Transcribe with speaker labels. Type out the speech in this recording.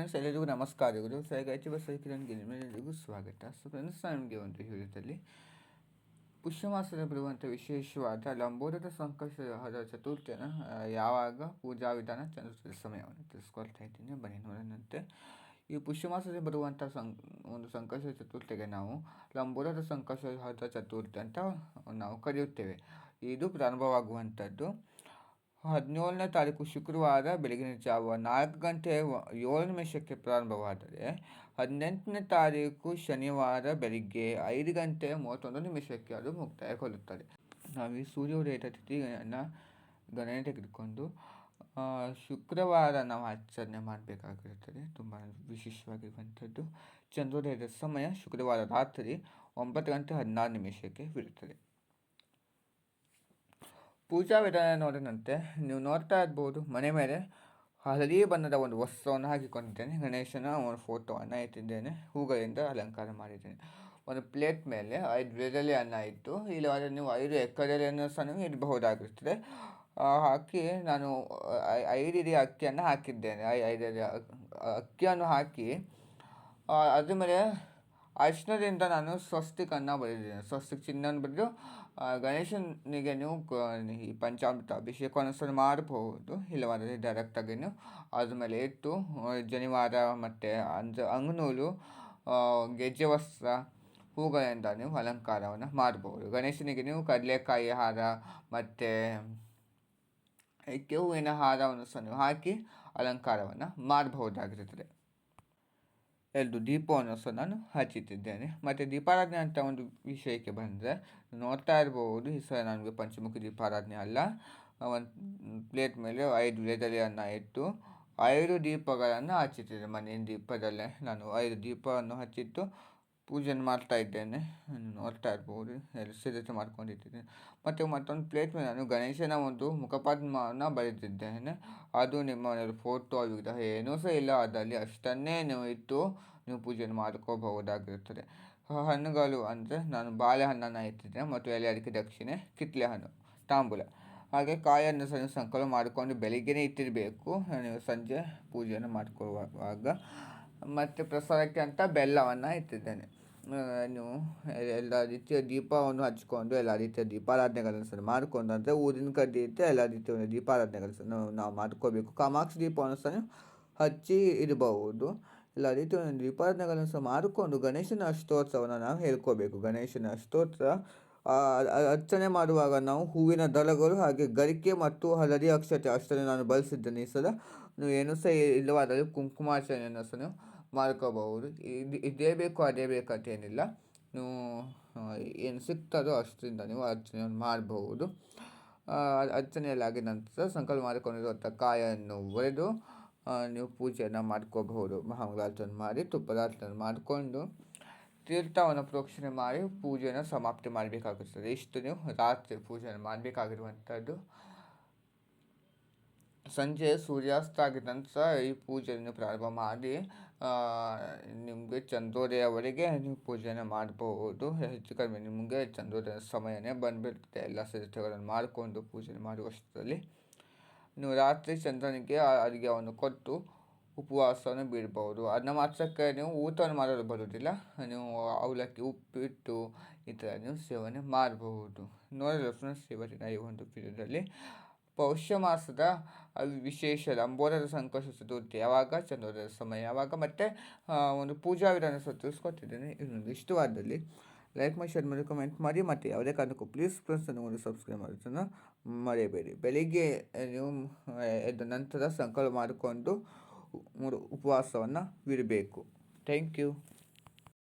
Speaker 1: Friends ಎಲ್ಲರಿಗೂ ನಮಸ್ಕಾರಗಳು. So ಈಗ ಎಚ್ ಬಸ್ ನಿಮ್ಮೆಲ್ಲರಿಗೂ ಸ್ವಾಗತ. ಸೊ ಫ್ರೆಂಡ್ಸ್ ನಮಗೆ ಒಂದು ಹೇಳಿದಲ್ಲಿ ಪುಷ್ಯ ಮಾಸದಲ್ಲಿ ಬರುವಂಥ ವಿಶೇಷವಾದ ಲಂಬೋದರ ಸಂಕಷ್ಟದ ಚತುರ್ಥಿಯನ್ನು ಯಾವಾಗ ಪೂಜಾ ವಿಧಾನ ಚಂದ್ರ ಸಮಯವನ್ನು ತಿಳಿಸ್ಕೊಳ್ತಾ ಇದ್ದೀನಿ. ಬನ್ನಿ ನೋಡೋಣಂತೆ. ಈ ಪುಷ್ಯ ಮಾಸದಲ್ಲಿ ಬರುವಂಥ ಸಂ ಒಂದು ಸಂಕಷ್ಟ ಚತುರ್ಥಿಗೆ ನಾವು ಲಂಬೋದರ ಸಂಕಷ್ಟದ ಚತುರ್ಥಿ ಅಂತ ನಾವು ಕರೆಯುತ್ತೇವೆ. ಇದು ಪ್ರಾರಂಭವಾಗುವಂಥದ್ದು. ಹದಿನೇಳನೇ ತಾರೀಕು ಶುಕ್ರವಾರ ಬೆಳಗಿನ ಜಾವ ನಾಲ್ಕು ಗಂಟೆ ಏಳು ನಿಮಿಷಕ್ಕೆ ಪ್ರಾರಂಭವಾದರೆ ಹದಿನೆಂಟನೇ ತಾರೀಕು ಶನಿವಾರ ಬೆಳಿಗ್ಗೆ ಐದು ಗಂಟೆ ಮೂವತ್ತೊಂದು ನಿಮಿಷಕ್ಕೆ ಅದು ಮುಕ್ತಾಯಗೊಳ್ಳುತ್ತದೆ ನಾವು ಈ ಸೂರ್ಯೋದಯದ ತಿಥಿಯನ್ನು ಗಣನೆ ತೆಗೆದುಕೊಂಡು ಶುಕ್ರವಾರ ನಾವು ಆಚರಣೆ ಮಾಡಬೇಕಾಗಿರುತ್ತದೆ. ತುಂಬ ವಿಶೇಷವಾಗಿರುವಂಥದ್ದು. ಚಂದ್ರೋದಯದ ಸಮಯ ಶುಕ್ರವಾರ ರಾತ್ರಿ ಒಂಬತ್ತು ಗಂಟೆ ಹದಿನಾರು ನಿಮಿಷಕ್ಕೆ ಬಿಡುತ್ತದೆ ಪೂಜಾ ವಿಧಾನ ನೋಡಿದಂತೆ ನೀವು ನೋಡ್ತಾ ಇರ್ಬೋದು ಮನೆ ಮೇಲೆ ಹಳದಿ ಬಣ್ಣದ ಒಂದು ವಸ್ತ್ರವನ್ನು ಹಾಕಿಕೊಂಡಿದ್ದೇನೆ. ಗಣೇಶನ ಒಂದು ಫೋಟೋವನ್ನು ಇಟ್ಟಿದ್ದೇನೆ. ಹೂಗಳಿಂದ ಅಲಂಕಾರ ಮಾಡಿದ್ದೇನೆ. ಒಂದು ಪ್ಲೇಟ್ ಮೇಲೆ ಐದು ಬೆದಲಿ ಅನ್ನ ಇಟ್ಟು ಇಲ್ಲವಾದರೆ ನೀವು ಐದು ಎಕ್ಕದೆಲೆಯನ್ನು ಸಹ ನೀವು ಇಡಬಹುದಾಗಿರುತ್ತದೆ. ಆ, ಹಾಕಿ ನಾನು ಐದು ಅಕ್ಕಿಯನ್ನು ಹಾಕಿದ್ದೇನೆ. ಐದು ಅಕ್ಕಿಯನ್ನು ಹಾಕಿ ಅದ್ರ ಮೇಲೆ ಅರ್ಶಿನದಿಂದ ನಾನು ಸ್ವಸ್ತಿಕನ್ನು ಬರೆದಿದ್ದೇನೆ. ಸ್ವಸ್ತಿಕ್ ಚಿನ್ನವನ್ನು ಬರೆದು ಗಣೇಶನಿಗೆ ನೀವು ಈ ಪಂಚಾಮೃತ ಅಭಿಷೇಕವನ್ನು ಸಹ ಮಾಡಬಹುದು. ಇಲ್ಲವಾದರೆ ಡೈರೆಕ್ಟಾಗಿ ನೀವು ಅದ್ರ ಮೇಲೆ ಇಟ್ಟು ಜನಿವಾರ ಮತ್ತು ಅಂಜ, ಅಂಗನೂಲು ಗೆಜ್ಜೆ ವಸ್ತ್ರ, ಹೂಗಳಿಂದ ನೀವು ಅಲಂಕಾರವನ್ನು ಮಾಡಬಹುದು. ಗಣೇಶನಿಗೆ ನೀವು ಕಡಲೆಕಾಯಿ ಹಾರ ಮತ್ತು ಹೂವಿನ ಹಾರವನ್ನು ಸಹ ನೀವು ಹಾಕಿ ಅಲಂಕಾರವನ್ನು ಮಾಡಬಹುದಾಗಿರುತ್ತದೆ. ಎರಡು ದೀಪವನ್ನು ಸಹ ನಾನು ಹಚ್ಚುತ್ತಿದ್ದೇನೆ ಮತ್ತು ದೀಪಾರಾಧನೆ ಅಂತ ಒಂದು ವಿಷಯಕ್ಕೆ ಬಂದರೆ ನೋಡ್ತಾ ಇರಬಹುದು ಈ ಸಲ ನನಗೆ ಪಂಚಮುಖಿ ದೀಪಾರಾಧನೆ ಅಲ್ಲ ಒಂದು ಪ್ಲೇಟ್ ಮೇಲೆ ಐದು ಎದೆಲೆಯನ್ನು ಇಟ್ಟು ಐದು ದೀಪಗಳನ್ನು ಹಚ್ಚುತ್ತಿದ್ದೆ ಮನೆಯ ದೀಪದಲ್ಲೇ ನಾನು ಐದು ದೀಪವನ್ನು ಹಚ್ಚಿಟ್ಟು ಪೂಜೆಯನ್ನು ಮಾಡ್ತಾ ಇದ್ದೇನೆ. ನೋಡ್ತಾ ಇರ್ಬೋದು. ಎಲ್ಲ ಸಿದ್ಧತೆ ಮಾಡ್ಕೊಂಡಿದ್ದೇನೆ ಮತ್ತು ಮತ್ತೊಂದು ಪ್ಲೇಟ್ ಮೇಲೆ ನಾನು ಗಣೇಶನ ಒಂದು ಮುಖಪದ್ಮವನ್ನು ಬರೆದಿದ್ದೇನೆ. ಅದು ನಿಮ್ಮ ಮನೆಯಲ್ಲಿ ಫೋಟೋ ವಿಗ್ರಹ ಏನೂ ಸಹ ಇಲ್ಲ. ಅದರಲ್ಲಿ ಅಷ್ಟನ್ನೇ ನೀವು ಇಟ್ಟು ನೀವು ಪೂಜೆಯನ್ನು ಮಾಡ್ಕೋಬಹುದಾಗಿರುತ್ತದೆ. ಹಣ್ಣುಗಳು ಅಂದರೆ ನಾನು ಬಾಳೆಹಣ್ಣನ್ನು ಇಟ್ಟಿದ್ದೇನೆ ಮತ್ತು ಎಲೆ ಅದಕ್ಕೆ ದಕ್ಷಿಣೆ ಕಿತ್ಲೆ ಹಣ್ಣು, ತಾಂಬೂಲ. ಹಾಗೆ ಕಾಯನ್ನು ಸಹ ನೀವು ಸಂಕಲನ ಮಾಡಿಕೊಂಡು ಬೆಳಿಗ್ಗೆನೇ ಇಟ್ಟಿರಬೇಕು ನೀವು ಸಂಜೆ ಪೂಜೆಯನ್ನು ಮಾಡಿಕೊಳ್ಳುವಾಗ. ಮತ್ತು ಪ್ರಸಾದಕ್ಕೆ ಅಂತ ಬೆಲ್ಲವನ್ನು ಇಟ್ಟಿದ್ದೇನೆ ನೀವು ಎಲ್ಲ ರೀತಿಯ ದೀಪವನ್ನು ಹಚ್ಕೊಂಡು, ಎಲ್ಲ ರೀತಿಯ ದೀಪಾರಾಧನೆಗಳನ್ನು ಸಹ ಮಾಡಿಕೊಂಡು ಅಂದರೆ ಊರಿನ ಕಡ್ಡಿ ಇಟ್ಟು ಎಲ್ಲ ರೀತಿಯ ದೀಪಾರಾಧನೆಗಳು ಸಹ ನಾವು ಮಾಡ್ಕೋಬೇಕು. ಕಾಮಾಕ್ಷಿ ದೀಪವನ್ನು ಸಹ ಹಚ್ಚಿ ಇರಬಹುದು ಎಲ್ಲ ರೀತಿಯ ದೀಪಾರಾಧನೆಗಳನ್ನು ಸಹ ಮಾಡಿಕೊಂಡು ಗಣೇಶನ ಅಷ್ಟೋತ್ಸವವನ್ನು ನಾವು ಹೇಳ್ಕೋಬೇಕು. ಗಣೇಶನ ಅಷ್ಟೋತ್ಸವ ಅರ್ಚನೆ ಮಾಡುವಾಗ ನಾವು ಹೂವಿನ ದಳಗಳು ಹಾಗೆ ಗರಿಕೆ ಮತ್ತು ಹಳದಿ ಅಕ್ಷತೆ ಅಷ್ಟನ್ನು ನಾನು ಬಳಸಿದ್ದೇನೆ ಈ ಸಲ. ಏನೂ ಸಹ ಇಲ್ಲವಾದರೆ ಕುಂಕುಮಾರ್ಚನೆಯನ್ನು ಸಹ ಮಾಡ್ಕೋಬಹುದು. ಇದು ಇದೇ ಬೇಕು ಅದೇ ಬೇಕು ಅಂತ ಏನಿಲ್ಲ. ನೀವು ಏನು ಸಿಗ್ತದೋ ಅಷ್ಟರಿಂದ ನೀವು ಅರ್ಚನೆಯನ್ನು ಮಾಡಬಹುದು. ಅರ್ಚನೆಯಲ್ಲಿ ಆಗಿದ ನಂತರ ಸಂಕಲ್ಪ ಮಾಡಿಕೊಂಡಿರುವಂಥ ಕಾಯನ್ನು ಒಡೆದು ನೀವು ಪೂಜೆಯನ್ನು ಮಾಡ್ಕೋಬಹುದು. ಮಹಾಮಂಗಳಾರತಿಯನ್ನು ಮಾಡಿ ತುಪ್ಪದಾರ್ಚನೆ ಮಾಡಿಕೊಂಡು, ತೀರ್ಥವನ್ನು ಪ್ರೋಕ್ಷಣೆ ಮಾಡಿ ಪೂಜೆಯನ್ನು ಸಮಾಪ್ತಿ ಮಾಡಬೇಕಾಗುತ್ತದೆ. ಇಷ್ಟು ನೀವು ರಾತ್ರಿ ಪೂಜೆಯನ್ನು ಮಾಡಬೇಕಾಗಿರುವಂಥದ್ದು. ಸಂಜೆ ಸೂರ್ಯಾಸ್ತ ಆಗಿದ ನಂತರ ಈ ಪೂಜೆಯನ್ನು ಪ್ರಾರಂಭ ಮಾಡಿ ನಿಮಗೆ ಚಂದೋದಯವರೆಗೆ ನೀವು ಪೂಜೆಯನ್ನು ಮಾಡಬಹುದು ಹೆಚ್ಚು ಕಡಿಮೆ ನಿಮಗೆ ಚಂದೋದಯ ಸಮಯನೇ ಬಂದುಬಿಡುತ್ತೆ. ಎಲ್ಲ ಸಿದ್ಧತೆಗಳನ್ನು ಮಾಡಿಕೊಂಡು ಪೂಜೆ ಮಾಡುವಷ್ಟರಲ್ಲಿ ನೀವು ರಾತ್ರಿ ಚಂದ್ರನಿಗೆ ಅಡುಗೆಯನ್ನು ಕೊಟ್ಟು ಉಪವಾಸವನ್ನು ಬಿಡ್ಬೋದು ಅದನ್ನ ಮಾತ್ರಕ್ಕೆ ನೀವು ಊಟವನ್ನು ಮಾಡಲು ಬರುವುದಿಲ್ಲ. ನೀವು ಅವಲಕ್ಕಿ, ಉಪ್ಪಿಟ್ಟು ಈ ಥರ ನೀವು ಸೇವನೆ ಮಾಡಬಹುದು ನೋಡಲು ಫ್ರೆಂಡ್ಸ್ ಇವತ್ತಿನ ಈ ಒಂದು ವಿಡಿಯೋದಲ್ಲಿ ಪೌಷ್ಯ ಮಾಸದ ವಿಶೇಷ ಲಂಬೋದರ ಸಂಕಷ್ಟ ಚತುರ್ಥಿ ಯಾವಾಗ? ಚಂದ್ರೋದಯ ಸಮಯ. ಯಾವಾಗ? ಮತ್ತು ಒಂದು ಪೂಜಾ ವಿಧಾನ ಸಹ ತಿಳಿಸ್ಕೊಟ್ಟಿದ್ದೇನೆ ಇನ್ನೊಂದು ಇಷ್ಟವಾದಲ್ಲಿ ಲೈಕ್ ಮಾಡಿ ಶೇರ್ ಮಾಡಿ ಕಮೆಂಟ್ ಮಾಡಿ, ಮತ್ತು ಯಾವುದೇ ಕಾರಣಕ್ಕೂ ಪ್ಲೀಸ್ ಫ್ರೆಂಡ್ಸ್ ಒಂದು ಸಬ್ಸ್ಕ್ರೈಬ್ ಮಾಡೋದನ್ನು ಮರೆಯಬೇಡಿ. ಬೆಳಿಗ್ಗೆ ನೀವು ಎದ್ದ ನಂತರ ಸಂಕಲ್ಪ ಮಾಡಿಕೊಂಡು ಉಪವಾಸವನ್ನು ಬಿಡಬೇಕು ಥ್ಯಾಂಕ್ ಯು